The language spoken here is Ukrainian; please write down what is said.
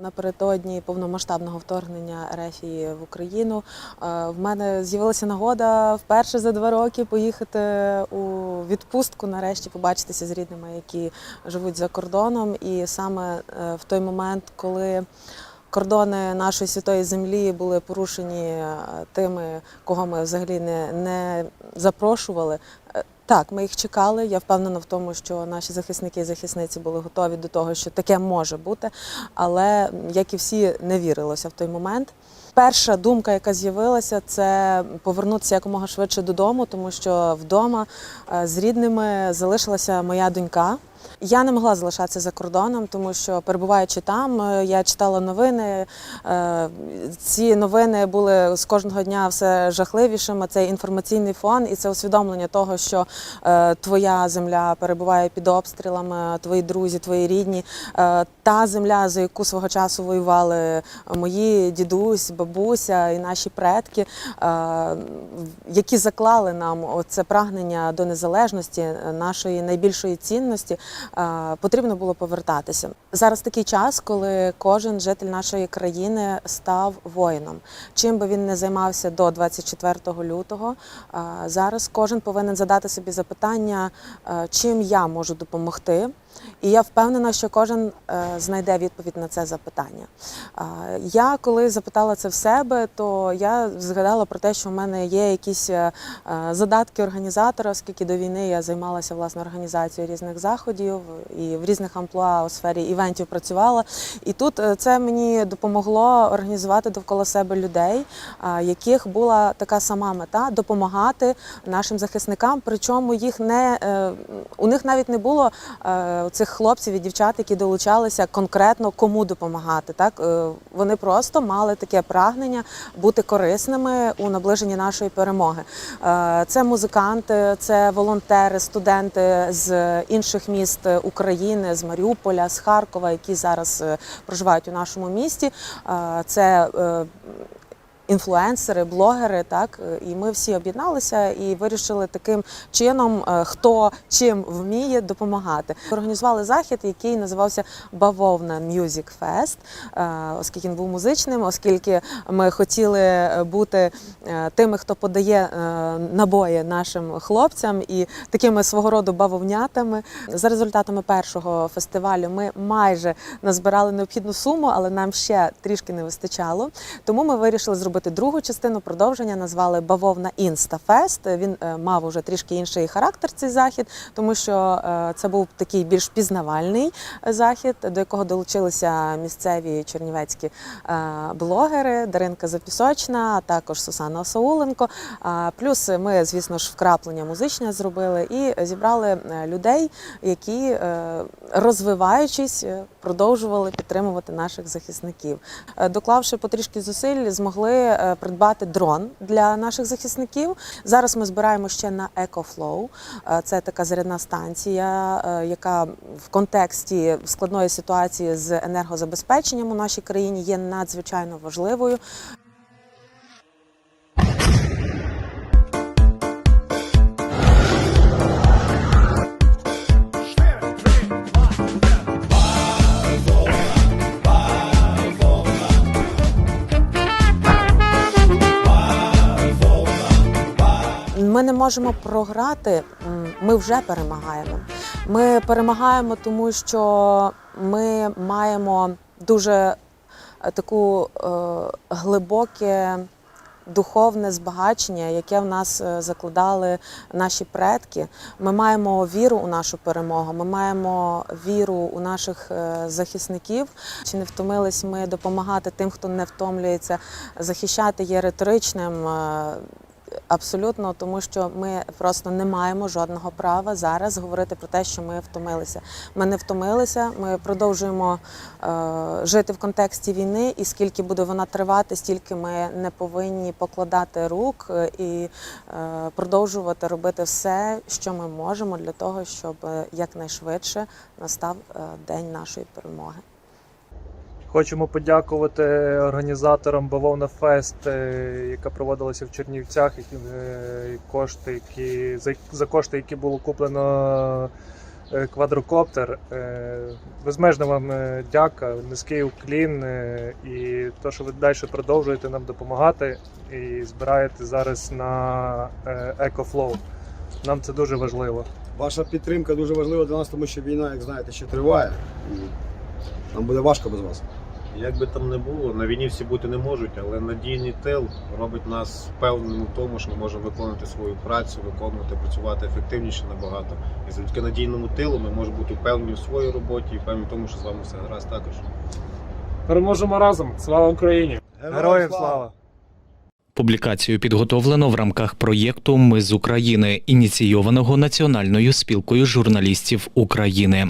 Напередодні повномасштабного вторгнення Ерефії в Україну е, в мене з'явилася нагода вперше за два роки поїхати у відпустку, нарешті побачитися з рідними, які живуть за кордоном. І саме е, в той момент, коли кордони нашої святої землі були порушені е, тими, кого ми взагалі не, не запрошували. Так, ми їх чекали. Я впевнена в тому, що наші захисники і захисниці були готові до того, що таке може бути, але як і всі, не вірилося в той момент. Перша думка, яка з'явилася, це повернутися якомога швидше додому, тому що вдома е, з рідними залишилася моя донька. Я не могла залишатися за кордоном, тому що перебуваючи там, е, я читала новини. е, Ці новини були з кожного дня все жахливішими. Це інформаційний фон, і це усвідомлення того, що е, твоя земля перебуває під обстрілами, твої друзі, твої рідні. Та земля, за яку свого часу воювали мої дідусь, бабуся і наші предки, які заклали нам це прагнення до незалежності, нашої найбільшої цінності, потрібно було повертатися. Зараз такий час, коли кожен житель нашої країни став воїном. Чим би він не займався до 24 лютого, е, зараз кожен повинен задати собі запитання, е, чим я можу допомогти. І я впевнена, що кожен е, знайде відповідь на це запитання. Я коли запитала це в себе, то я згадала про те, що в мене є якісь е, е, задатки організатора, оскільки до війни я займалася власне організацією різних заходів і в різних амплуа у сфері івентів працювала. І тут це мені допомогло організувати довкола себе людей, яких була така сама мета допомагати нашим захисникам. Причому їх не у них навіть не було цих хлопців і дівчат, які долучалися конкретно кому допомагати. Так Е, вони просто мали таке прагнення бути корисними у наближенні нашої перемоги. Е, Це музиканти, це волонтери, студенти з інших міст України, з Маріуполя, з Харкова, які зараз е, проживають у нашому місті. Це інфлюенсери, блогери, так і ми всі об'єдналися і вирішили таким чином, е, хто чим вміє допомагати. Організували захід, який називався Бавовна Music Fest, е, оскільки він був музичним, оскільки ми хотіли бути е, тими, хто подає е, набої нашим хлопцям і такими свого роду бавовнятами. За результатами першого фестивалю ми майже назбирали необхідну суму, але нам ще трішки не вистачало. Тому ми вирішили зробити другу частину продовження. Назвали Бавовна Інстафест. Він е, мав уже трішки інший характер цей захід, тому що е, це був такий більш пізнавальний е, захід, до якого долучилися місцеві чернівецькі блогери Даринка Запісочна, а також Сусана Осауленко. Плюс ми, звісно ж, вкраплення музичне зробили і зібрали людей, які, розвиваючись, продовжували підтримувати наших захисників. Е, Доклавши потрішки зусиль, змогли е, придбати дрон для наших захисників. Зараз ми збираємо ще на EcoFlow. Е, Це така зарядна станція, яка в контексті складної ситуації з енергозабезпеченням у нашій країні є надзвичайно важливою. Не можемо програти, ми вже перемагаємо. Ми перемагаємо, тому що ми маємо дуже е, таку е, глибоке духовне збагачення, яке в нас е, закладали наші предки. Ми маємо віру у нашу перемогу, ми маємо віру у наших е, захисників. Чи не втомились ми допомагати тим, хто не втомлюється, захищати є риторичним. Абсолютно, тому що ми просто не маємо жодного права зараз говорити про те, що ми втомилися. Ми не втомилися. Ми продовжуємо е, жити в контексті війни, і скільки буде вона тривати, стільки ми не повинні покладати рук е, і е, продовжувати робити все, що ми можемо для того, щоб е, якнайшвидше настав е, день нашої перемоги. Хочемо подякувати організаторам Бавовна Фест, е, яка проводилася в Чернівцях, які е, кошти, які за, за кошти, які було куплено е, квадрокоптер. Безмежно вам дяка, низький уклін і то, що ви далі продовжуєте нам допомагати і збираєте зараз на е, EcoFlow. Нам це дуже важливо. Ваша підтримка дуже важлива для нас, тому що війна, як знаєте, ще триває. Нам буде важко без вас. Як би там не було, на війні всі бути не можуть, але надійний тил робить нас впевненими в тому, що ми можемо виконувати свою працю, виконувати, працювати ефективніше набагато. І завдяки надійному тилу ми можемо бути впевнені в своїй роботі і впевнені в тому, що з вами все гаразд також. Переможемо разом! Слава Україні! Героям слава! Публікацію підготовлено в рамках проєкту Ми з України, ініційованого Національною спілкою журналістів України.